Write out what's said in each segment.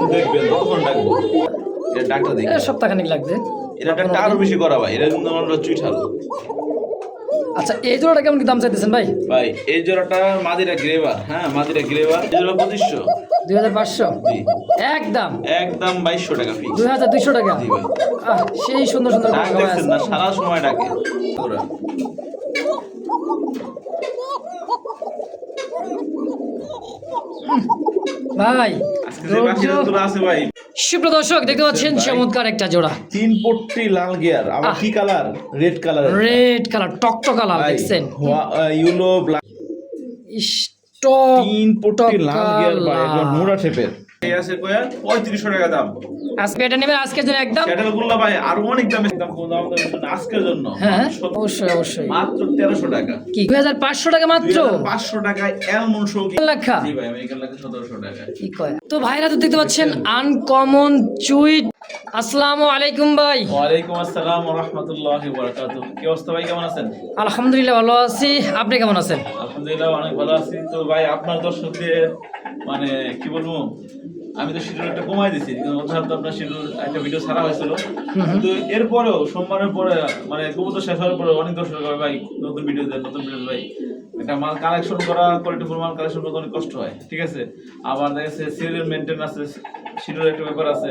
যতক্ষণ দেখবেন ততক্ষণ ডাকবো? এটা ডাক্তার দেখি। সপ্তাহখানিক লাগবে। এটা ডাক্তার আরও বেশি করা ভাই এটা কিন্তু আমরা চুইঠাল আচ্ছা এই জোড়াটা কেমন দাম চাইতেছেন ভাই? ভাই এই জোড়াটা মাদিরা গ্রেভার হ্যাঁ মাদিরা গ্রেভার এই জোড়া পঁচিশশো। দুই হাজার পাঁচশো? একদম? একদম বাইশশো টাকা ফিক্স দুই হাজার দুইশো টাকা? সেই সুন্দর সুন্দর সারা সময় ডাকে। ভাই আজকে যে বাকিরা ধৈর্য- তোরা আছে ভাই। সুপ্রিয় দর্শক দেখতে পাচ্ছেন চমৎকার একটা জোড়া। তিন পট্টি লাল গিয়ার। আবার কি colour? Red colour red colour টকটক কালার দেখছেন? ইউলো ব্ল্যাক তিন পট্টি লাল গিয়ার ভাই কালার। একদম নোরা শেপের। এই আছে কয়া পঁয়ত্রিশশো টাকা দাম। আজকে এটা নেবেন আজকের জন্য একদম ক্যাটেল ভাই আরও অনেক দামে দাম কম দাম আজকের জন্য হ্যাঁ অবশ্যই অবশ্যই। মাত্র তেরোশো টাকা। কি দুই হাজার পাঁচশো টাকা মাত্র? পাঁচশো টাকায় এলমন শো লেখা? জি ভাই আমেরিকান লাগে সতেরোশো টাকা। কি কয়? তো ভাইরা তো দেখতে পাচ্ছেন আনকমন চুইট আসসালামু আলাইকুম ভাই। ওয়ালাইকুম আসসালাম ওয়া রাহমাতুল্লাহি ওয়া বারাকাতুহু। কি অবস্থা ভাই কেমন আছেন? আলহামদুলিল্লাহ ভালো আছি। আপনি কেমন আছেন? আলহামদুলিল্লাহ অনেক ভালো আছি। তো ভাই আপনার দর্শকদের মানে কি বলব? আমি তো শিডিউল একটা কমাই দিছি তো আপনার শিডিউল একটা ভিডিও ছাড়া হয়েছিল। কিন্তু এরপরেও সোমবারের পরে মানে কবুতর শেষ হওয়ার পরে অনেক দর্শক ভাই নতুন ভিডিও দেয় নতুন ভিডিও ভাই। একটা মাল কালেকশন করা কোয়ালিটি ফুল মাল কালেকশন করতে অনেক কষ্ট হয় ঠিক আছে? আবার দেখা যাচ্ছে সিরিয়াল মেনটেন আছে শিডিউল একটা ব্যাপার আছে।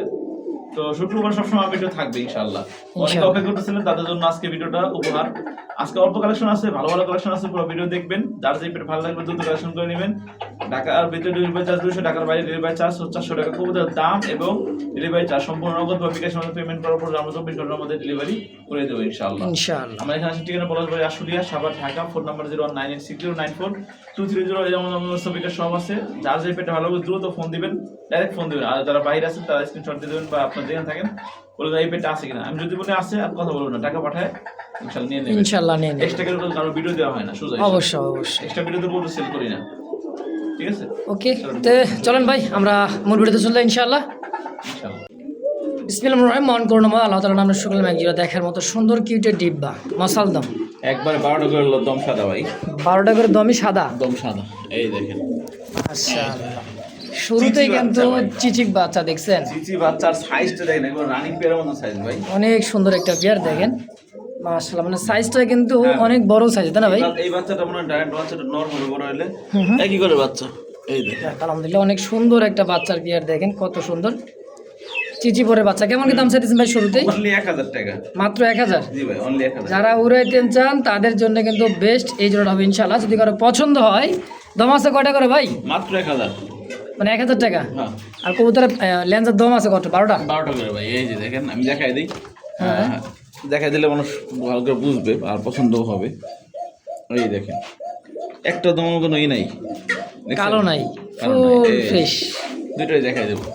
তো শুক্রবার সবসময় ভিডিও থাকবে ইনশাআল্লাহ। অনেকে অপেক্ষা করতেছিলেন তাদের জন্য আজকে ভিডিওটা উপহার। আজকে অল্প কালেকশন আছে ভালো ভালো কালেকশন আছে পুরো ভিডিও দেখবেন। যার যে পেট ভালো লাগবে দ্রুত কালেকশন করে নেবেন। ঢাকার ভিতরে ডেলিভারি চার্জ দুশো টাকার বাইরে ডেলিভারি চার্জ চারশো টাকা। কবুতরের দাম এবং ডেলিভারি চার্জ সম্পূর্ণ নগদ বা বিকাশ মধ্যে পেমেন্ট করার পর আমরা চব্বিশ ঘণ্টার মধ্যে ডেলিভারি করে দেবো ইনশাআল্লাহ। ইনশাআল্লাহ। আমরা এখানে ঠিকানা Palashbari Ashulia Savar Dhaka phone number zero one nine eight six zero nine four two three zero যেমন ছবিটা সব আছে। যার যে পেটে ভালো হবে দ্রুত ফোন দিবেন। ডাইরেক্ট ফোন দিবেন। আর যারা বাইরে আছেন তারা স্ক্রিনশট দিয়ে দেবেন বা আপনার যেখানে থাকেন বলে এই পেটে আছে কিনা? আমি যদি বলে আছে আর কথা বলব না। টাকা পাঠায় ইনশাল্লাহ নিয়ে নেবেন। ইনশাআল্লাহ নিয়ে নেব। এক্সট্রা করে কারও ভিডিও দেওয়া হয় না সোজা অবশ্যই অবশ্যই। এক্সট্রা ভিডিও তো বলতে সেল করি না। ঠিক আছে? ওকে তো চলেন ভাই আমরা মূল ভিডিওতে ইনশাআল্লাহ। ইনশাল্লাহ বিসমিল্লাহির রহমানির মন করুন আল্লাহ তাআলা নামের শুকর ম্যাগজিরা দেখার মতো সুন্দর কিউটের ডিব্বা। মশাল দম। একবারে বারোটা করে দম সাদা ভাই। বারোটা করে দমই সাদা। দম সাদা এই দেখেন। মাশাআল্লাহ। শুরুতেই কিন্তু। চিচিক বাচ্চা দেখছেন? চিচি বাচ্চার সাইজটা দেখেন একবার রানিং পেয়ারের মতো সাইজ ভাই। অনেক সুন্দর একটা বিয়ার দেখেন। মাশাআল্লাহ মানে সাইজটা কিন্তু হ্যাঁ। অনেক বড় সাইজ তাই না ভাই? এই বাচ্চাটা মনে হয় বাচ্চাটা নর্মাল বড় হলে একই করে বাচ্চা। এই দেখ যাক, আলহামদুলিল্লাহ অনেক সুন্দর একটা বাচ্চার বিয়ার দেখেন কত সুন্দর। চিচি পরে বাচ্চা। কেমন কি দাম চাইতেছেন ভাই শুরুতেই? অনলি এক হাজার টাকা। মাত্র এক হাজার? জি ভাই অনলি এক হাজার। যারা উড়াইতেন চান তাদের জন্য কিন্তু বেস্ট এই জোড়াটা হবে ইনশাল্লাহ যদি কারও পছন্দ হয় দম আছে কয়টা করে ভাই? মাত্র এক হাজার। মানে এক হাজার টাকা? হ্যাঁ। আর কবুতরের লেন্সের দম আছে কত বারোটা? বারোটা করে ভাই এই যে দেখেন আমি দেখাই দিই। হ্যাঁ। দেখাই দিলে মানুষ ভালো করে বুঝবে আর পছন্দও হবে। এই দেখেন একটা দম কোনো ই নাই। কালো নাই কালো নাই, ফুল ফ্রেশ দুটোই দেখাই দেবো।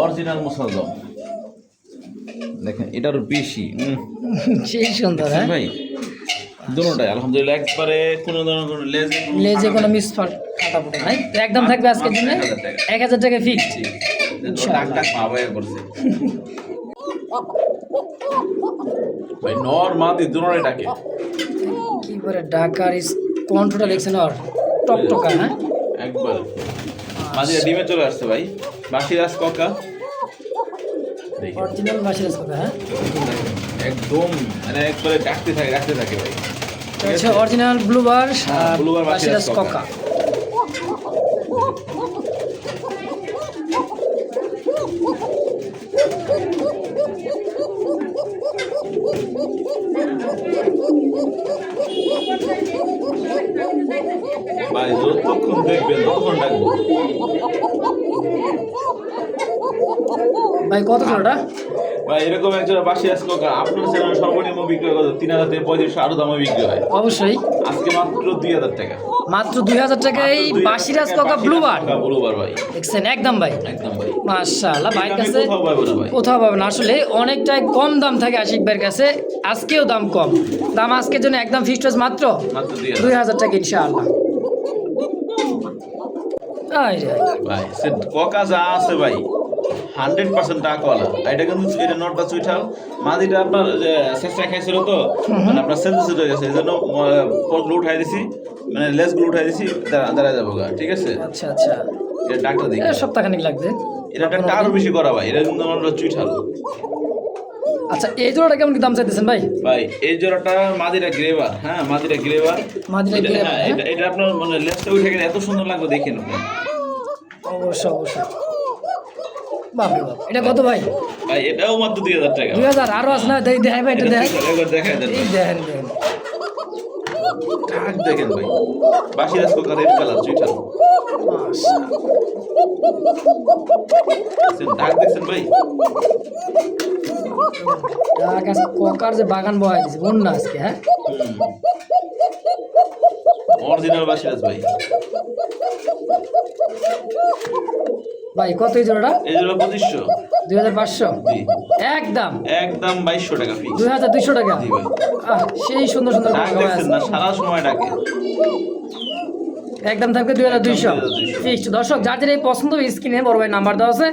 অরিজিনাল দম দেখেন এটার বেশি। সেই সুন্দর হ্যাঁ? ভাই দুটোটাই আলহামদুলিল্লাহ। একবারে কোনো ধরনের কোনো লেজে লেজে কোনো মিস কাটা নাই। একদম থাকবে আজকের জন্য। মাত্র 1000 টাকা। এক হাজার টাকা ফিক্স ডাক ডাক করছে ভাই নর মাদি দুটোটাই ডাকে। কি করে ডাকার কন্ট্রোটা টকটকা হ্যাঁ? একবার। মাদিরা ডিমে চলে আসছে ভাই। বাকি রাস ককা অরিজিনাল বাসের কথা হ্যাঁ? একদম মানে একবারে ডাকতে থাকে ডাকতে থাকে ভাই। তো হচ্ছে অরিজিনাল ব্লুবার বাসিরাস ককা। ককা। ভাই যতক্ষণ দেখবেন ততক্ষণ ডাকবো। ভাই কত জোড়াটা ভাই এরকম একজন বাসি আজকে আপনার চ্যানেল সর্বনিম্ন বিক্রি হয় কত? তিন হাজার থেকে পঁয়ত্রিশশো আরও দামে বিক্রি হয়। অবশ্যই। আজকে মাত্র দুই হাজার টাকা। মাত্র দুই হাজার টাকায় বাসিরাজ ককা ব্লুবার ব্লুবার ভাই। দেখছেন একদম ভাই। একদম ভাই। মাশাআল্লাহ ভাইয়ের কাছে কোথাও পাবো না আসলে অনেকটাই কম দাম থাকে আশিক ভাইয়ের কাছে। আজকেও দাম কম। দাম আজকের জন্য একদম ফিক্সড মাত্র মাত্র দুই হাজার। টাকা ইনশাআল্লাহ। ভাই সে ককা যা আছে ভাই। হান্ড্রেড পার্সেন্ট টাকাওয়ালা এটা কিন্তু এটা নট বা নটটা চুইঠাল মাদিটা আপনার চেষ্টা খাইছিল তো মানে আপনার সেন্সিটিভ হয়ে গেছে। এই জন্য পরগুলো উঠাই দিছি মানে লেসগুলো উঠাই দিছি দাঁড়া- দাঁড়ায় যাব ঠিক আছে? আচ্ছা আচ্ছা। এটা ডাক্তার দেখি। সপ্তাহখানিক লাগবে। এটা একটা আরও বেশি করা ভাই। এটা কিন্তু আমরা চুইঠাল আচ্ছা এই জোড়াটা কেমন কি দাম চাইতেছেন ভাই? ভাই এই জোড়াটা মাদিরা গ্রেভার হ্যাঁ মাদিরা গ্রেভার মাদিরা গ্রেভার, হ্যাঁ, হ্যাঁ? এটা আপনার মানে লেজটা উঠে গেলে এত সুন্দর লাগবে দেখেন আপনি। অবশ্যই। বাপ এটা কত ভাই? ভাই এটাও মাত্র দুই হাজার টাকা। দুই হাজার আরও আছে না? দেখ দেখাই ভাই এটা দেখ। একবার দেখাই দেন এই দেখেন দেখেন। ঠাক দেখেন ভাই? বাসিরাজ কোকা রেড কালার চুইঠাল দেখছেন, দেখছেন ভাই? ককার যে বাগান বয় দিছে বন্যা আজকে হ্যাঁ? অরিজিনাল বাসিরাজ ভাই। ভাই কত এই জোড়াটা? এই জন্য পঁচিশশো। দুই হাজার পাঁচশো? একদম। একদম বাইশশো টাকা ফিক্স দুই হাজার দুইশো টাকা। সেই সুন্দর সুন্দর না সারা সময় ডাকে। একদম থাকবে দুই হাজার দুইশো। ফিক্সড দর্শক যার এই পছন্দ স্ক্রিনে বড় ভাই নাম্বার দেওয়া আছে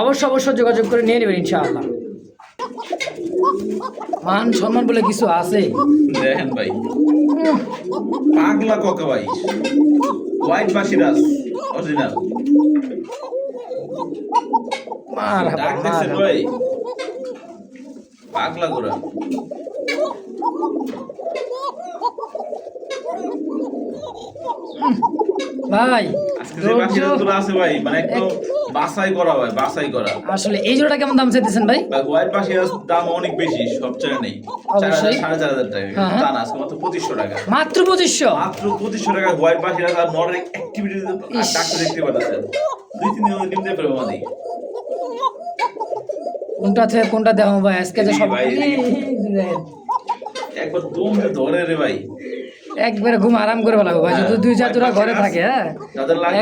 অবশ্যই অবশ্যই যোগাযোগ করে নিয়ে নেবেন ইনশাআল্লাহ। মান সম্মান বলে কিছু আছে? দেখেন ভাই। পাগলা কোকা ভাই। হোয়াইট বাসিরাজ অরিজিনাল ভাই? পাগলা গোরা। ভাই মানে একদম বাছাই করা ভাই বাছাই করা। আসলে এই জোড়াটা কেমন দাম চাইতেছেন ভাই? হোয়াইট দাম অনেক বেশি সবচেয়ে নেই। অবশ্যই। সাড়ে চার হাজার টাকা। হ্যাঁ, হ্যাঁ। তা না আজকে মাত্র পঁচিশশো টাকা। মাত্র টাকা হোয়াইট বাসিরাজ আর নরের অ্যাক্টিভিটি ডাক্তার দেখতে পাচ্ছেন কোনটা থেকে কোনটা দেওয়া ভাই আজকে যে সব একবার দম ধরে রে ভাই। একবারে ঘুম আরাম করে ভালো ভাই যদি দুই জোড়া ঘরে থাকে হ্যাঁ?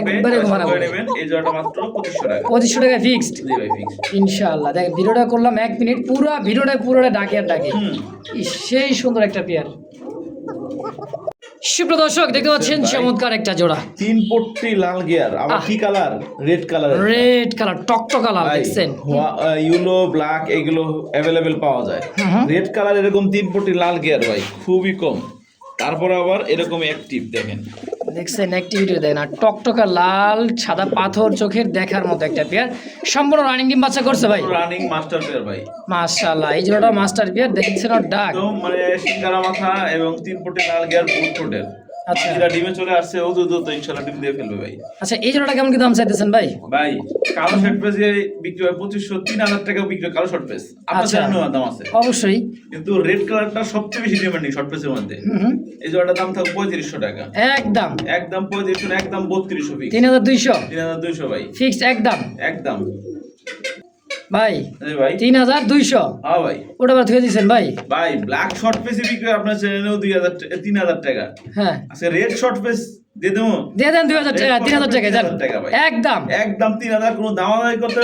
একবারে ঘুম আরাম করে। এই জোড়াটা মাত্র পঁচিশশো টাকা। পঁচিশশো টাকা ফিক্সড জি ভাই ফিক্স ইনশাআল্লাহ। দেখ ভিডিওটা করলাম এক মিনিট পুরো ভিডিওটা পুরোটা ডাকে আর ডাকে। সেই সুন্দর একটা পেয়ার। সুপ্র দর্শক দেখতে পাচ্ছেন চমৎকার একটা জোড়া। তিন পট্টি লাল গিয়ার। আবার কি colour? Red colour red colour টকটক কালার দেখছেন? ইউলো ব্ল্যাক এগুলো অ্যাভেলেবেল পাওয়া যায়। রেড কালার এরকম তিন পট্টি লাল গিয়ার ভাই খুবই কম। তারপর আবার এরকম অ্যাক্টিভ দেখেন। দেখছেন অ্যাক্টিভিটি দেয় না। টকটকা লাল সাদা পাথর চোখের দেখার মতো একটা পেয়ার সম্পূর্ণ রানিং ডিম বাচ্চা করছে ভাই। রানিং মাস্টার পেয়ার ভাই। মাশাআল্লাহ এই জোড়াটা মাস্টার পেয়ার দেখছেন ওর ডাক একদম মানে সিঙ্গারা মাথা এবং তিন ফুটে লাল গিয়ার ফুট ফুটের আচ্ছা। যেটা ডিমে চলে আসছে ও তো তো ইনশাল্লাহ ডিম দিয়ে ফেলবে ভাই। আচ্ছা এই জোড়াটা কেমন কি দাম চাইতেছেন ভাই? ভাই কালো শার্ট পেজে বিক্রি হয় পঁচিশশো তিন হাজার টাকা বিক্রি হয় কালো শার্ট পেজ আপনার আচ্ছা। দাম আছে। অবশ্যই। কিন্তু রেড কালারটা সবচেয়ে বেশি ডিমান্ডিং শর্ট পেজের মধ্যে। এই জোড়াটার দাম থাকবে পঁয়ত্রিশশো টাকা। একদম। একদম পঁয়ত্রিশশো একদম বত্রিশশো তিন হাজার দুইশো। তিন হাজার দুইশো ভাই। ফিক্সড একদম। একদম। ভাই ভাই। তিন হাজার দুইশো। হ্যাঁ ভাই। ওটা আবার ধুয়ে দিয়েছেন ভাই। ভাই ব্ল্যাক শর্ট পেজে বিক্রি আপনার চ্যানেলেও দুই হাজার তিন হাজার টাকা। হ্যাঁ। আচ্ছা রেড শর্ট পেজ দিয়ে দেবো? দিয়ে দেন দুই হাজার টাকা তিন হাজার টাকা যান 3000 টাকা ভাই। একদম। একদম তিন হাজার কোনো দামাদামি করতে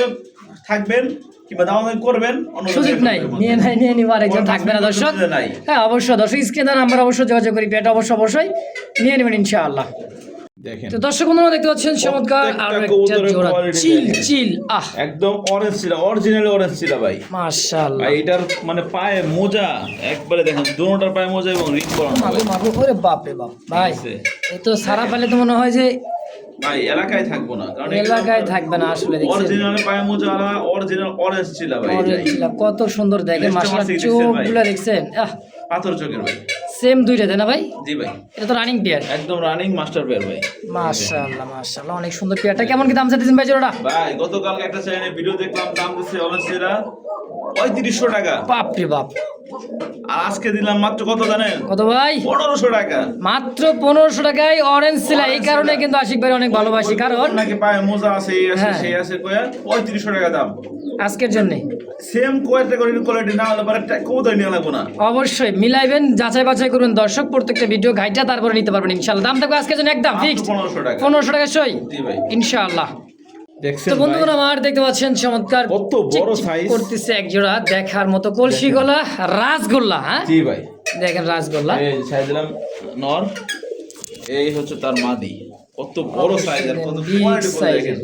থাকবেন কিংবা দামাদামি করবেন সুযোগ নাই। নিয়ে নাই নিয়ে নিবার একজন থাকবে না দর্শক। হ্যাঁ অবশ্যই দর্শক স্ক্রিনে নাম্বার অবশ্যই যোগাযোগ করি পেটা অবশ্যই অবশ্যই। নিয়ে নেবেন ইনশাআল্লাহ। দেখেন। তো দর্শক বন্ধুরা দেখতে পাচ্ছেন চমৎকার আর একটা জোড়া। চিল চিল আহ। একদম অরেঞ্জ ছিল অরিজিনাল অরেঞ্জ ছিল ভাই। মাশাআল্লাহ। ভাই এটার মানে পায়ে মোজা একবারে দেখেন দুটোটার পায়ে মোজা এবং রিং করানো মাগো মাগো ওরে বাপ রে বাপ। ভাই এই তো সারা পেলে তো মনে হয় যে ভাই এলাকায় থাকব না কারণ এলাকায় থাকবে না আসলে অরিজিনাল পায়ে মোজা আর অরিজিনাল অরেঞ্জ ছিল ভাই এটাই। ছিল, কত সুন্দর দেখেন মাশাআল্লাহ চোখগুলো দেখছেন আহ। পাথর চোখের ভাই। সেম দুইটা না ভাই? জি ভাই। এটা তো রানিং পেয়ার একদম রানিং মাস্টার পেয়ার ভাই। মাশাআল্লাহ মাশাআল্লাহ অনেক সুন্দর পেয়ারটা কেমন কি দাম চাইতেছেন ভাই জোড়াটা? ভাই গতকালকে একটা চ্যানেলে ভিডিও দেখলাম দাম দিচ্ছে অরেঞ্জেরা পঁয়ত্রিশশো টাকা। বাপ রে বাপ। আর আজকে দিলাম মাত্র কত জানেন? কত ভাই? পনেরোশো টাকা। মাত্র পনেরোশো টাকায় অরেঞ্জ ছিল এই কারণে কিন্তু আশিক ভাই অনেক ভালোবাসি কারণ নাকি পায়ে মোজা আছে এই আছে হ্যাঁ। সেই আছে কয়া পঁয়ত্রিশশো টাকা দাম। আজকের জন্য। সেম কোয়ালিটি কোয়ালিটি না হলে পরে কবুতর নিয়ে লাগবো না। অবশ্যই মিলাইবেন যাচাই বাছাই করবেন দর্শক প্রত্যেকটা ভিডিও গাইডটা তারপরে নিতে পারবেন ইনশাল্লাহ দাম থাকবে আজকের জন্য একদম ফিক্সড পনেরোশো টাকা। পনেরোশো টাকা সই? ইনশাআল্লাহ। দেখছেন তো? বন্ধুরা আমার দেখতে পাচ্ছেন চমৎকার কত বড় size। করতেছে এক জোড়া দেখার মতো কলসি গোলা রাসগোল্লা হ্যাঁ? জি ভাই। দেখেন রাসগোল্লা। এই সাইজ দিলাম নর। এই হচ্ছে তার মাদি। কত বড় সাইজ আর কত কোয়ালিটি। দেখেন।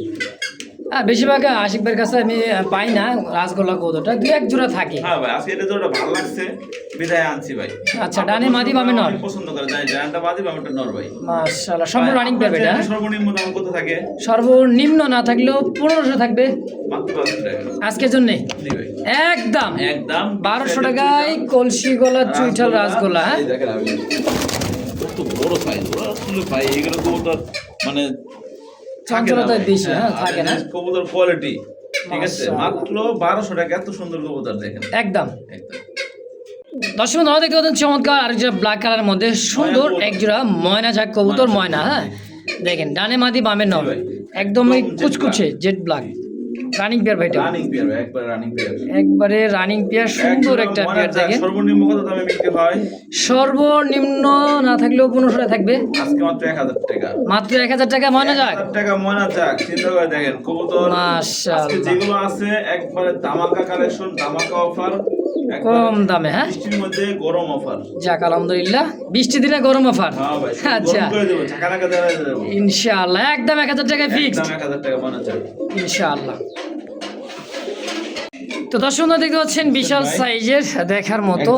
বেশিরভাগ আশিকবের কাছে আমি পাই না রাসগোল্লা কৌতোটা। দু এক জোড়া থাকে। হ্যাঁ ভাই আজকে এটা জোড়া ভালো লাগছে। বিদায় আনছি ভাই। আচ্ছা, ডানে মাদি, বামে নর। পছন্দ করে জানি জায়ান্টটা মাদি বামেটা নর ভাই। মাশাআল্লাহ রানিং পেয়ার এটা। সর্বনিম্ন দাম কত থাকে? সর্বনিম্ন না থাকলেও পনেরোশো থাকবে। আজকের জন্যে? একদম। একদম। বারোশো টাকায় কলসি গোলা চুইঠাল রাসগোল্লা হ্যাঁ? দেখেন আমি। কত বড় সাইজ ওরা আসলে ভাই এগুলো কবুতর মানে চঞ্চলতা বেশি, হ্যাঁ, থাকে না। কবুতর কোয়ালিটি ঠিক আছে? মাত্র বারোশো টাকা এত সুন্দর কবুতর দেখেন। একদম। একদম। দর্শক বন্ধু, দেখতে পাচ্ছেন চমৎকার আর একটা ব্ল্যাক কালারের মধ্যে সুন্দর একজোড়া ময়না যাক কবুতর ময়না হ্যাঁ। দেখেন ডানে মাদি বামের নবে একদমই কুচকুচে জেট ব্ল্যাক রানিং পেয়ার ভাইটা রানিং পেয়ার একবার রানিং পেয়ার একবারে রানিং পেয়ার সুন্দর একটা পেয়ার দেখেন। সর্বনিম্ন কত দামে বিক্রি হয়? সর্বনিম্ন না থাকলেও পনেরোশো থাকবে। আজকে মাত্র এক হাজার টাকা। মাত্র এক হাজার টাকা ময়না যাক। 1000 টাকা ময়না যাক। চিন্তা করে দেখেন কবুতর। আজকে যেগুলো আছে একবারে ধামাকা কালেকশন ধামাকা অফার কম দামে হ্যাঁ? বৃষ্টির মধ্যে গরম অফার। যাক আলহামদুলিল্লাহ বৃষ্টি দিনে গরম অফার। হ্যাঁ আচ্ছা। ইনশাআল্লাহ একদম এক হাজার টাকায় টাকা ময়না ইনশাআল্লাহ। তো দর্শক দেখতে পাচ্ছেন বিশাল সাইজের দেখার মতো।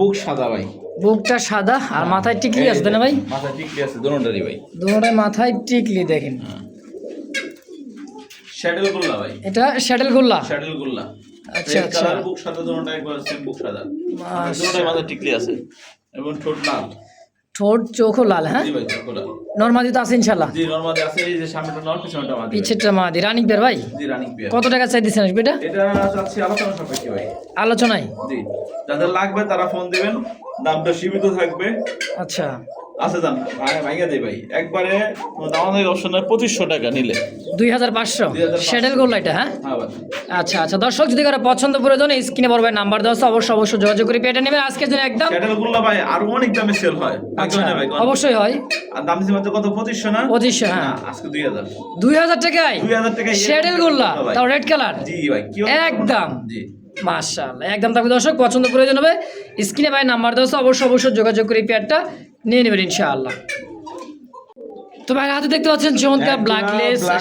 বুক সাদা ভাই। বুকটা সাদা আর মাথায় টিকলি আছে না ভাই? মাথা টিকলি আছে দোনোটারই ভাই। দুটোটায় মাথায় টিকলি দেখেন। শ্যাডেল গুল্লা ভাই। এটা শ্যাটেল গোল্লা। শ্যাডেল গুল্লা। আচ্ছা, আচ্ছা। কালার বুক সাদা দোনোটা একবার সেম বুক সাদা। মাথা টিকলি আছে এবং ঠোঁট লাল। ঠোঁট চোখও লাল হ্যাঁ? নর্মাদি তো আছে ইনশাল্লাহ জি নরমালি আছে এই যে সামনেটা নর পিছনেটা মাদি ভাই। পিছেরটা মাদি। রানিং পেয়ার ভাই? জি রানিং পেয়ার কত টাকা চাই দিচ্ছেন এটা? এটা চাচ্ছি আলোচনা সাপেক্ষে ভাই। আলোচনায়? জি যাদের লাগবে তারা ফোন দিবেন দামটা সীমিত থাকবে। আচ্ছা। দাম ভাঙে দেই ভাই। একবারে কোনো দামাদামি অপশন নাই পঁচিশশো টাকা নিলে। দুই হাজার পাঁচশো? 2500 শ্যাটেল গোল্লা এটা হ্যাঁ হ্যাঁ আচ্ছা আচ্ছা। দর্শক যদি কারও পছন্দ প্রয়োজন স্ক্রিনে বলবে নাম্বার দেওয়া অবশ্যই অবশ্যই যোগাযোগ করে পেটে নেবেন আজকের জন্য একদম ভাই আরও অনেক দামে সেল হয়। আচ্ছা অবশ্যই হয়। আর দাম দিচ্ছে মাত্র কত? পঁচিশশো না? পঁচিশশো হ্যাঁ। আজকে দুই হাজার। দুই হাজার টাকায়? দুই হাজার টাকা শ্যাটেল গোল্লা তাও রেড কালার জি ভাই একদম। জি। মাশাআল্লাহ একদম। থাকবে দর্শক পছন্দ প্রয়োজন হবে স্ক্রিনে ভাই নাম্বার দেওয়া অবশ্যই অবশ্যই যোগাযোগ করে পেয়ারটা নিয়ে নেবেন ইনশাআল্লাহ। তো ভাই হাতে দেখতে পাচ্ছেন চমৎকার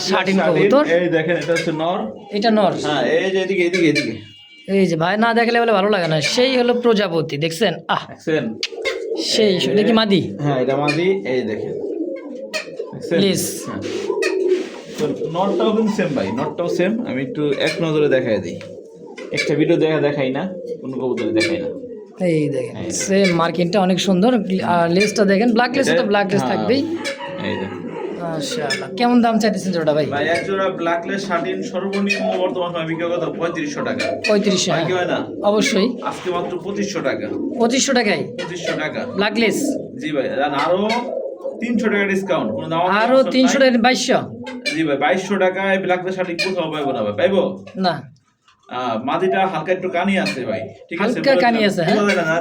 শার্টিন কবুতর। এই দেখেন এটা হচ্ছে নর। এটা নর। হ্যাঁ এই যে এদিকে এদিকে এদিকে। এই যে ভাই না দেখলে বলে ভালো লাগে না। সেই হলো প্রজাপতি দেখছেন? আহ! দেখছেন? সেই দেখি মাদি? হ্যাঁ এটা মাদি এই দেখেন? Please. হ্যাঁ। নটটাও কিন্তু সেম ভাই নটটাও সেম আমি একটু এক নজরে দেখাই দিই। একটা ভিডিও দেখা দেখাই না কোনো কবুতরে দেখাই না। এই দেখেন সেম মার্কিংটা অনেক সুন্দর। আর লেসটা দেখেন ব্ল্যাক লেস তো ব্ল্যাক লেস। থাকবেই। এই দেখেন। মাশাআল্লাহ কেমন দাম চাইতেছেন জোড়া ভাই? ভাই এক জোড়া ব্ল্যাকলেস শার্টিন সর্বনিম্ন বর্তমান সময় বিক্রি কত পঁয়ত্রিশশো টাকা। পঁয়ত্রিশশো হয় কি হয়। না? অবশ্যই। আজকে মাত্র পঁচিশশো টাকা। পঁচিশশো টাকায়? পঁচিশশো টাকা। ব্ল্যাক লেস জি ভাই আর আরও তিনশো টাকা ডিসকাউন্ট কোনো দাম আরও তিনশো টাকা বাইশশো? জি ভাই বাইশশো টাকায় ব্ল্যাকলেস শার্টিন কোথাও পাইবো না ভাই পাইবো? না। হালকা একটু কানি আছে ভাই ঠিক আছে? হালকা কানি আছে, হ্যাঁ? না, না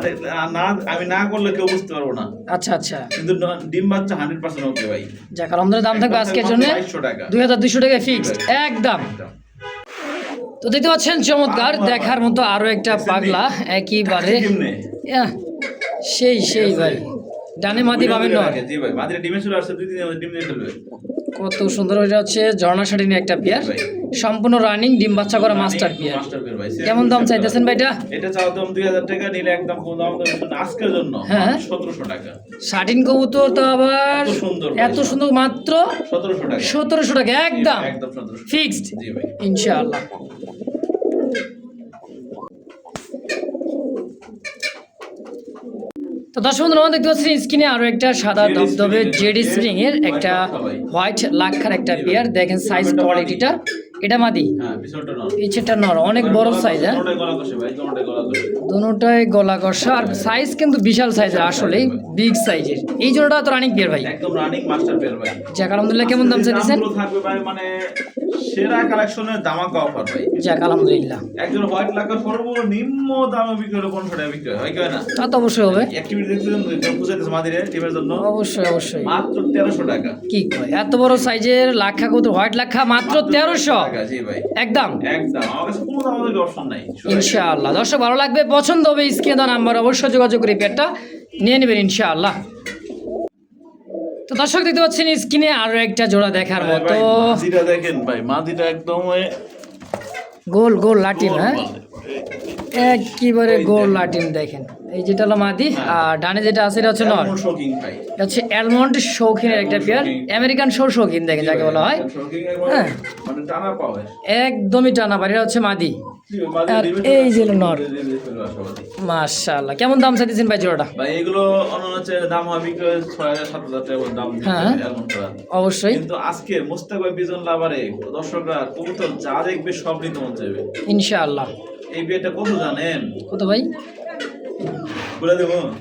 না আমি না করলে কেউ বুঝতে পারব না। আচ্ছা আচ্ছা। কিন্তু ডিম বাচ্চা হান্ড্রেড পার্সেন্ট ওকে ভাই। যাক আলহামদুলিল্লাহ দাম থাকবে আজকের জন্য টাকা। ফিক্সড একদম। তো দেখতে পাচ্ছেন চমৎকার দেখার মতো আরও একটা পাগলা একইবারে? সেই সেই ভাই। ডানে মাদি বামে নর জি ভাই। মাদিরা ডিমে চলে আসছে দুই দিনের ডিম দিয়ে ফেলবে কত সুন্দর এটা হচ্ছে ঝর্ণা শাটিনের একটা পেয়ার। ভাই। সম্পূর্ণ রানিং ডিম বাচ্চা করা মাস্টার পেয়ার কেমন দাম চাইতেছেন ভাই এটা চাও দাম দুই হাজার টাকা নিলে একদম কম দাম আজকের জন্য হ্যাঁ। সতেরোশো টাকা। শাটিন কবুতর তো আবার এত সুন্দর এত সুন্দর মাত্র সতেরোশো টাকা। সতেরোশো টাকা একদম। একদম সতেরোশো ফিক্সড জি ভাই। ইনশাআল্লাহ। তো দর্শক বন্ধুরা আমরা দেখতে পাচ্ছি স্ক্রিনে আরও একটা সাদা ধবধবে জেডি স্প্রিং এর একটা হোয়াইট লাক্ষার একটা পেয়ার দেখেন সাইজ কোয়ালিটিটা এটা মাদি? হ্যাঁ পিছেরটা নর অনেক বড় সাইজ হ্যাঁ? দুটোটাই গলা কষে আর সাইজ কিন্তু বিশাল সাইজের আসলে বিগ সাইজের এই জোড়াটা তো রানিং পেয়ার ভাই। একদম রানিং মাস্টার পেয়ার ভাই। যাক আলহামদুলিল্লাহ কেমন দাম থাকবে ভাই মানে সেরা কালেকশনের দামাকা অফার ভাই। যাক আলহামদুলিল্লাহ। একজন হোয়াইট লাখা সর্বনিম্ন দামে বিক্রি হলো পনেরোশো টাকা বিক্রি হয় হয় কি না? তা তো অবশ্যই হবে। অ্যাক্টিভিটি দেখতেছেন বুঝাইতেছে মাদিরে টিমের জন্য। অবশ্যই অবশ্যই। মাত্র তেরোশো টাকা। কি কয় এত বড় সাইজের লাক্ষা কত হোয়াইট লাখা মাত্র তেরোশো। টাকা জি ভাই। একদম। একদম। আমার কোনো দাম অপশন নাই। ইনশাআল্লাহ। দর্শক ভালো লাগবে? পছন্দ হবে স্ক্রিনে দেওয়া নাম্বার। অবশ্যই যোগাযোগ করে পেটটা নিয়ে নেবেন ইনশাআল্লাহ। তো দর্শক দেখতে পাচ্ছেন স্ক্রিনে আরও একটা জোড়া দেখার মতো। মাদিটা দেখেন ভাই। মাদিটা একদম গোল গোল লাটিম হ্যাঁ। একেবারে গোল লাটিন দেখেন। এই যেটা হলো মাদি আর ডানে যেটা আছে এটা হচ্ছে নর। এটা হচ্ছে অ্যালমন্ড শৌখিনের একটা পেয়ার। আমেরিকান শো শৌখিন যাকে বলা হয়। হ্যাঁ। মানে টানা একদমই টানা হচ্ছে মাদি। আর এই যে নর। মাশাআল্লাহ কেমন দাম চাইতেছেন ভাই জোড়াটা? ভাই এগুলো হচ্ছে দাম হয় টাকা দাম হ্যাঁ। হয়। অবশ্যই। কিন্তু আজকে মুস্তাক বিজন লাভারে দর্শকরা কবুতর যা দেখবে সব নিতে মন চাইবে। ইনশাআল্লাহ। এই বিয়েটা কত জানেন? কত ভাই?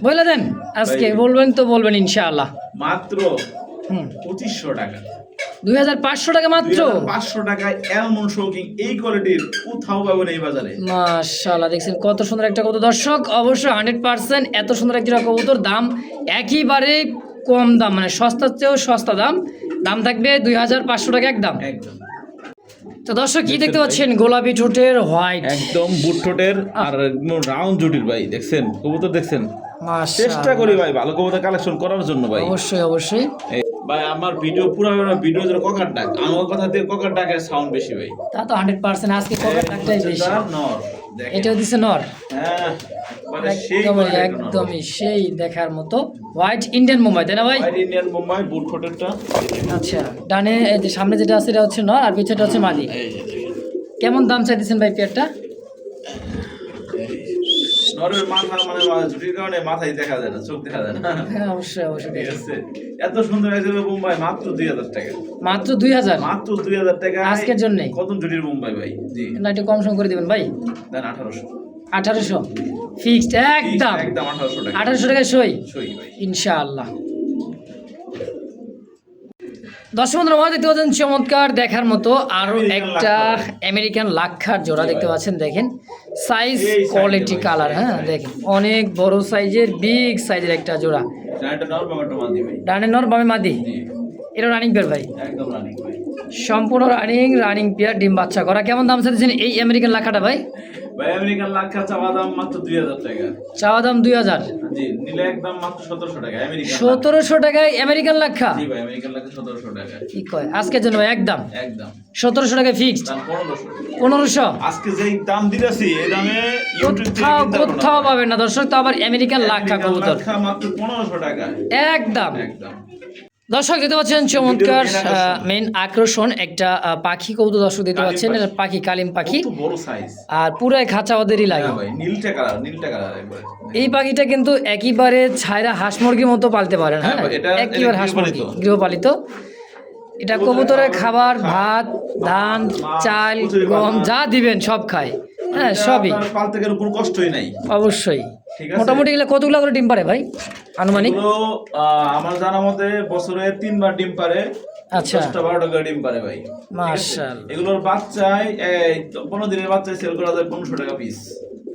বলে দেন আজকে বলবেন তো বলবেন ইনশাআল্লাহ। মাত্র পঁচিশশো টাকা। দুই হাজার পাঁচশো টাকা মাত্র? পাঁচশো টাকায় এমন শৌকিং এই কোয়ালিটির কোথাও পাবেন এই বাজারে। মাশাআল্লাহ দেখছেন কত সুন্দর একটা কবুতর। দর্শক অবশ্যই হান্ড্রেড পার্সেন্ট এত সুন্দর একটা কবুতর। দাম একইবারে কম দাম মানে সস্তার চেয়েও সস্তা দাম। দাম থাকবে দুই হাজার পাঁচশো টাকা একদম। একদম। তো দর্শক কি দেখতে পাচ্ছেন? গোলাপি ঠোঁটের হোয়াইট। একদম বুট ঠোঁটের আর একদম রাউন্ড জুটির ভাই দেখছেন? কবুতর দেখছেন? চেষ্টা করি ভাই ভালো কবুতর কালেকশন করার জন্য ভাই। অবশ্যই অবশ্যই। ভাই আমার ভিডিও পুরো ভিডিও যেন ককার ডাক। আমার কথা দিয়ে ককার ডাকের সাউন্ড বেশি ভাই। তা তো হান্ড্রেড পার্সেন্ট আজকে ককার ডাকটাই বেশি। এটাও দিছে নর। হ্যাঁ মানে একদমই নর। একদমই সেই দেখার মতো। হোয়াইট ইন্ডিয়ান মুম্বাই তাই না ভাই? ইন্ডিয়ান মুম্বাই বুট ফোটেরটা আচ্ছা ডানে এই যে সামনে যেটা আছে এটা হচ্ছে নর আর পিছনেটা হচ্ছে মাদি। কেমন দাম চাই চাইতেছেন ভাই পেয়ারটা? নরের মাথা মানে ঝুটির কারণে মাথায় দেখা যায় না চোখ দেখা যায় না। হ্যাঁ অবশ্যই অবশ্যই ঠিক আছে। এত সুন্দর মাত্র দুই হাজার টাকা। মাত্র দুই হাজার? মাত্র দুই হাজার টাকা। আজকের জন্য কত জুটির মুম্বাই ভাই? জি। না একটু কম সম করে দিবেন ভাই। দেন আঠারোশো। আঠারোশো? ফিক্সড একদম। একদম আঠারোশো টাকা। আঠারোশো টাকা সই? সই ভাই। ইনশাআল্লাহ। দর্শক বন্ধুরা আমার দেখতে পাচ্ছেন চমৎকার দেখার মতো আরও American একটা আমেরিকান লাক্ষার জোড়া দেখতে পাচ্ছেন দেখেন। সাইজ কোয়ালিটি কালার হ্যাঁ দেখেন। অনেক বড় সাইজের বিগ সাইজের একটা জোড়া। ডানে নর বামে মাদি এটা রানিং পেয়ার ভাই। ভাই। সম্পূর্ণ রানিং রানিং পেয়ার ডিম বাচ্চা করা। কেমন দাম চাইছেন এই আমেরিকান লাখাটা ভাই? ভাই আমেরিকান লাক্ষা চাওয়া দাম মাত্র দুই হাজার টাকা। চাওয়া দাম দুই হাজার? জি নিলে একদম মাত্র সতেরোশো টাকা আমেরিকান সতেরোশো টাকায় আমেরিকান লাক্ষা জি ভাই আমেরিকান লাক্ষা সতেরোশো টাকা। কি কয়? আজকের জন্য একদম? একদম। সতেরোশো টাকায় ফিক্সড পনেরোশো। পনেরোশো? আজকে যেই দাম দিতেছি এই দামে কোথাও পাবেন না দর্শক তো আবার আমেরিকান লাক্ষা কবুতর। মাত্র পনেরোশো টাকা। একদম। একদম। দর্শক দেখতে পাচ্ছেন চমৎকার। মেন আকর্ষণ। একটা পাখি কবুতর দর্শক দেখতে পাচ্ছেন পাখি। কালিম পাখি। কত আর পুরাই খাঁচা ওদেরই লাগে। হ্যাঁ এই পাখিটা কিন্তু একইবারে ছায়রা হাঁস মুরগির মতো পালতে পারেন হ্যাঁ হ্যাঁ? এটা হাঁস মুরগি গৃহপালিত। এটা কবুতরের খাবার ভাত ধান চাল গম যা দিবেন সব খায়। হ্যাঁ সবই। পালতে গেলে কোনো কষ্টই নাই। অবশ্যই। মোটামুটি এগুলো কতগুলো করে ডিম পারে ভাই? আনুমানিক? আমার জানা মতে বছরে তিনবার ডিম পারে আচ্ছা। দশটা বারোটা করে ডিম পারে ভাই? মাশাআল্লাহ। এগুলোর বাচ্চায় এই পনেরো দিনের বাচ্চায় সেল করা যায় পনেরোশো টাকা পিস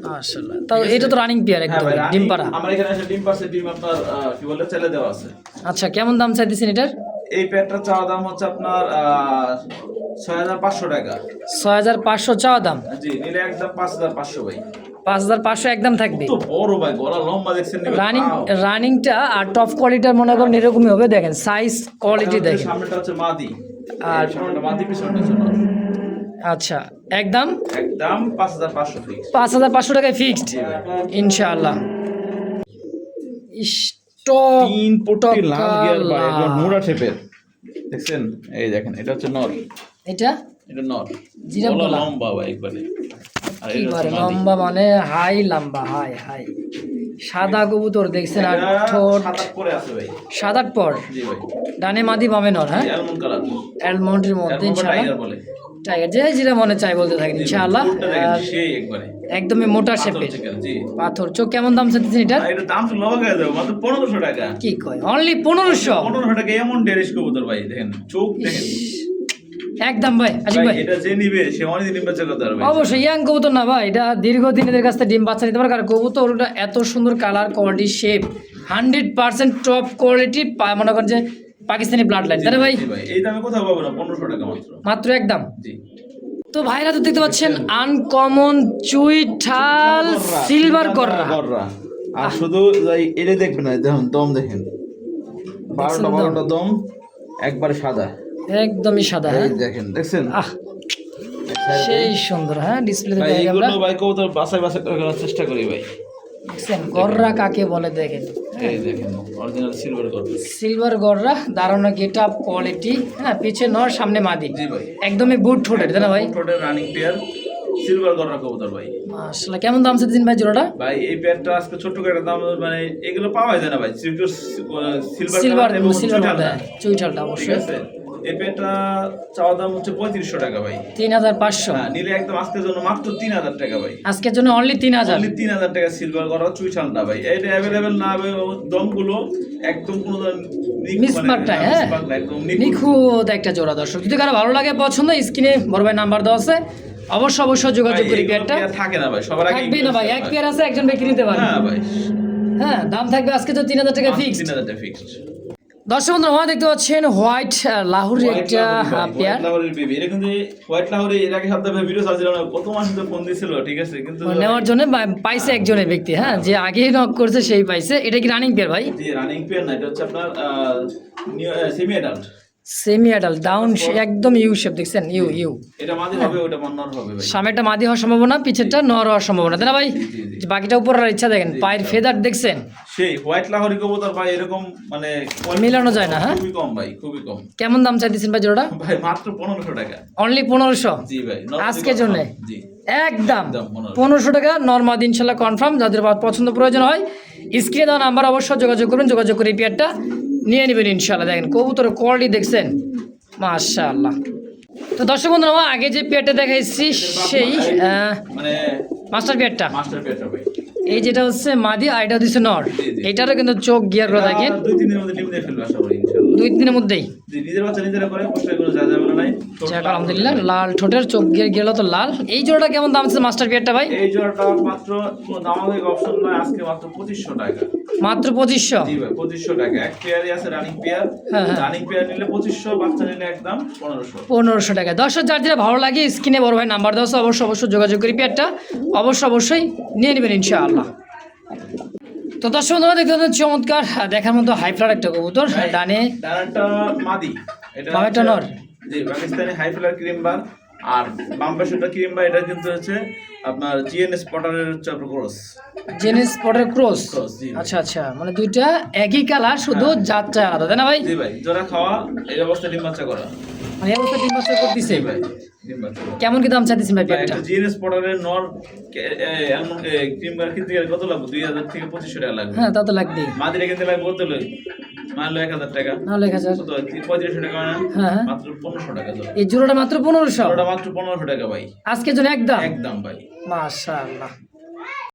মাশাআল্লাহ তাও এটা তো রানিং পিয়ার হ্যাঁ একদম ডিম পাড়া। আমার এখানে ডিম পারছে ডিম আপনার কি বলে দেওয়া আছে। আচ্ছা কেমন দাম চাইতেছেন এটার? এই প্যাডটার চাওয়া দাম হচ্ছে আপনার ছয় হাজার পাঁচশো টাকা। ছয় হাজার পাঁচশো চাওয়া দাম? জি নিলে একদম পাঁচ হাজার পাঁচশো ভাই। পাঁচ হাজার পাঁচশো একদম থাকবে। বড় ভাই গলা লম্বা দেখছেন রানিং রানিংটা আর টপ কোয়ালিটির মনে করেন এরকমই হবে দেখেন সাইজ কোয়ালিটি দেখেন। সামনেটা হচ্ছে মাদি। আর- আর মাদি পিছনটা আচ্ছা একদম? একদম পাঁচ হাজার পাঁচশো ফিক্স পাঁচ হাজার পাঁচশো টাকায় ফিক্সড ইনশাআল্লাহ। স্টক তিন লাল গিয়ার শেপের দেখছেন? এই দেখেন এটা হচ্ছে নর এটা? এটা নর। লম্বা ভাই একবারে। লম্বা মানে হাই লম্বা হাই হাই। সাদা কবুতর দেখছেন আর ঠোঁট সাত আট পর ডানে মাদি বামে নর হ্যাঁ? অ্যালমন্ডের মধ্যে ইনশাআল্লাহ। টাইগার যে যেটা মনে চাই বলতে থাকেন ইনশাআল্লাহ। ফুলটা দেখেন, আর সেই একবারে। একদমই মোটা পাথর শেপের পাথর। চোখ কেমন দাম চাইতেছেন এটা দাম মাত্র পনেরোশো টাকা। কি কয়? অনলি পনেরোশো। পনেরোশো টাকা এমন ডেরিস কবুতর ভাই দেখেন চোখ দেখেন। একদম ভাই আশিক ভাই এটা যে নিবে সে অনেকদিন বেঁচে করতে পারবে। অবশ্যই ইয়াং কবুতর না ভাই এটা দীর্ঘদিন এদের কাছ থেকে ডিম বাচ্চা নিতে পারে কারণ কবুতরটা এত সুন্দর colour quality shape hundred percent top quality মনে করেন যে পাকিস্তানি ব্লাড লাইন না ভাই? এই দামে কোথাও পাবো না পনেরোশো টাকা মাত্র। মাত্র একদম। জি। তো ভাইরা তো দেখতে পাচ্ছেন আনকমন চুইঠাল সিলভার কররা। আর শুধু এটা দেখবেন না দেখুন দম দেখেন। বারোটা? বারোটা দম একবারে সাদা। একদমই সাদা হ্যাঁ? এই দেখেন দেখছেন? আহ সেই সুন্দর হ্যাঁ ডিসপ্লেতে ভাই এইগুলো ভাই কবুতর বাসায় বাসায় করে করার চেষ্টা করি ভাই। দেখছেন গররা কাকে বলে দেখেন। এই দেখেন অরিজিনাল সিলভার গল্প সিলভার গররা দারুণ গেট আপ কোয়ালিটি হ্যাঁ পিছে নর সামনে মাদি। জি ভাই। একদমই বুট ঠোঁটের তাই না ভাই? টোটাল রানিং পেয়ার সিলভার গররা কবুতর ভাই। আসলে কেমন দাম চাইছেন ভাই জোড়াটা? ভাই এই পেয়ারটা আজকে ছোট্ট করে দাম মানে এগুলো পাওয়া যায় না ভাই। সিলভার সিলভার সিলভার ঠিক অবশ্যই। আছে? এই চাওয়া দাম হচ্ছে পঁয়ত্রিশশো টাকা ভাই। তিন হাজার পাঁচশো। হ্যাঁ নিলে একদম আজকের জন্য মাত্র তিন হাজার টাকা ভাই। আজকের জন্য অনলি তিন হাজার। অনলি তিন হাজার টাকা সিলভার করা চুইঠালটা ভাই। এটা অ্যাভেলেবেল না দমগুলো একদম কোনো মানে, হ্যাঁ, নিখুঁত। একটা জোড়া দর্শক। যদি কারও ভালো লাগে পছন্দ স্ক্রিনে বড় ভাই নাম্বার দেওয়া আছে। অবশ্যই অবশ্যই যোগাযোগ করি পেয়ারটা থাকে না ভাই সবার আগে থাকবেই না ভাই এক পেয়ার আছে একজন ব্যক্তি নিতে পারে হ্যাঁ ভাই। হ্যাঁ দাম থাকবে আজকে তো তিন হাজার টাকা ফিক্সড তিন হাজার টাকা ফিক্সড দর্শক বন্ধু আমরা দেখতে পাচ্ছেন হোয়াইট লাহোরের একটা পেয়ার লাহোরের বেবি এটা কিন্তু হোয়াইট লাহোরে এর আগে সপ্তাহে ভিডিও না কত ফোন দিছিল ঠিক আছে? কিন্তু নেওয়ার জন্য পাইছে একজনের ব্যক্তি হ্যাঁ? যে আগে নক করছে সেই পাইছে। এটা কি রানিং পেয়ার ভাই? জি রানিং পেয়ার না এটা হচ্ছে আপনার semi adult semi adult down একদম ইউ শেপ দেখছেন? ইউ ইউ এটা মাঝে হবে ওটা মন্নর হবে ভাই। সামনেটা মাদি হওয়ার সম্ভাবনা পিছেরটা নর হওয়ার সম্ভাবনা তাই না ভাই? বাকিটা উপর আর ইচ্ছা দেখেন পায়ের ফেদার দেখছেন? সেই হোয়াইট লাহোরি কবুতর ভাই এরকম মানে মিলানো যায় না, হ্যাঁ? খুবই কম ভাই খুবই কম। কেমন দাম চাইতেছেন ভাই জোড়াটা? ভাই মাত্র পনেরোশো টাকা। অনলি পনেরোশো? জি ভাই আজকের জন্যে? জি। একদম। 1500 পনেরোশো। টাকা নর্মাল ইনশাল্লাহ কনফার্ম যাদের পছন্দ প্রয়োজন হয় স্ক্রিনে দেওয়া নাম্বার অবশ্যই যোগাযোগ করবেন যোগাযোগ করে এই পেয়ারটা নিয়ে নেবেন ইনশাল্লাহ দেখেন কবুতরের কোয়ালিটি দেখছেন? মাশাআল্লাহ। তো দর্শক বন্ধুরা আমার আগে যে পেয়ারটা দেখাইছি সেই মানে মাস্টার পেয়ারটা। ভাই। এই যেটা হচ্ছে মাদি আইডা এটা হচ্ছে নর। এটারও কিন্তু চোখ গিয়ার করে থাকেন দুই দিনের মধ্যেই। আলহামদুলিল্লাহ লাল ঠোঁটের চোখ গিয়ে গেল তো লাল। এই জোড়াটা কেমন দাম আছে মাস্টার পেয়ারটা ভাই? এই জোড়াটা মাত্র অপশন নয় আজকে মাত্র পঁচিশশো টাকা। মাত্র পঁচিশশো? পঁচিশশো টাকা। এক পেয়ারই আছে রানিং পেয়ার। রানিং পেয়ার নিলে পঁচিশশো বাচ্চা নিলে একদম পনেরোশো। পনেরোশো টাকা। দশ যার যেটা ভালো লাগে স্ক্রিনে বড় ভাই নাম্বার দেওয়া অবশ্যই অবশ্যই যোগাযোগ করি পেয়ারটা অবশ্যই অবশ্যই নিয়ে নেবেন ইনশাআল্লাহ। তো দর্শক বন্ধুরা দেখতে পাচ্ছেন চমৎকার দেখার মতো হাইফ্লার একটা কবুতর ডানে ডানাটা মাদি এটা নর? জি Pakistani high flyer cream bar আর বাম পাশেটা ক্রিম বার এটা কিন্তু হচ্ছে আপনার জিএনএস পটারের হচ্ছে আপনার ক্রস জেনেস স্পটের ক্রস। আচ্ছা আচ্ছা। মানে দুইটা একই কালার শুধু জাতটা আলাদা তাই না ভাই? জি ভাই জোড়া খাওয়া এই অবস্থা ডিম বাচ্চা করা। মানে এই অবস্থা বছর করতেছে? জি ভাই ডিম বাচ্চা কেমন কি দাম চাইতেছেন ভাই ভাই, পেয়ারটা জিএনএস পটারের নর এমন ক্রিম বার কিনতে গেলে কত লাগবে? দুই হাজার থেকে পঁচিশশো টাকা লাগবে। হ্যাঁ তা তো লাগবেই। মাদিরে কিনতে লাগবে মানলো টাকা। নাহলে কত? পঁয়ত্রিশশো টাকা না? হ্যাঁ হ্যাঁ। মাত্র পনেরোশো টাকা এই জোড়াটা মাত্র জোড়াটা মাত্র পনেরোশো টাকা ভাই। আজকের জন্য একদম? একদম ভাই। মাশাআল্লাহ।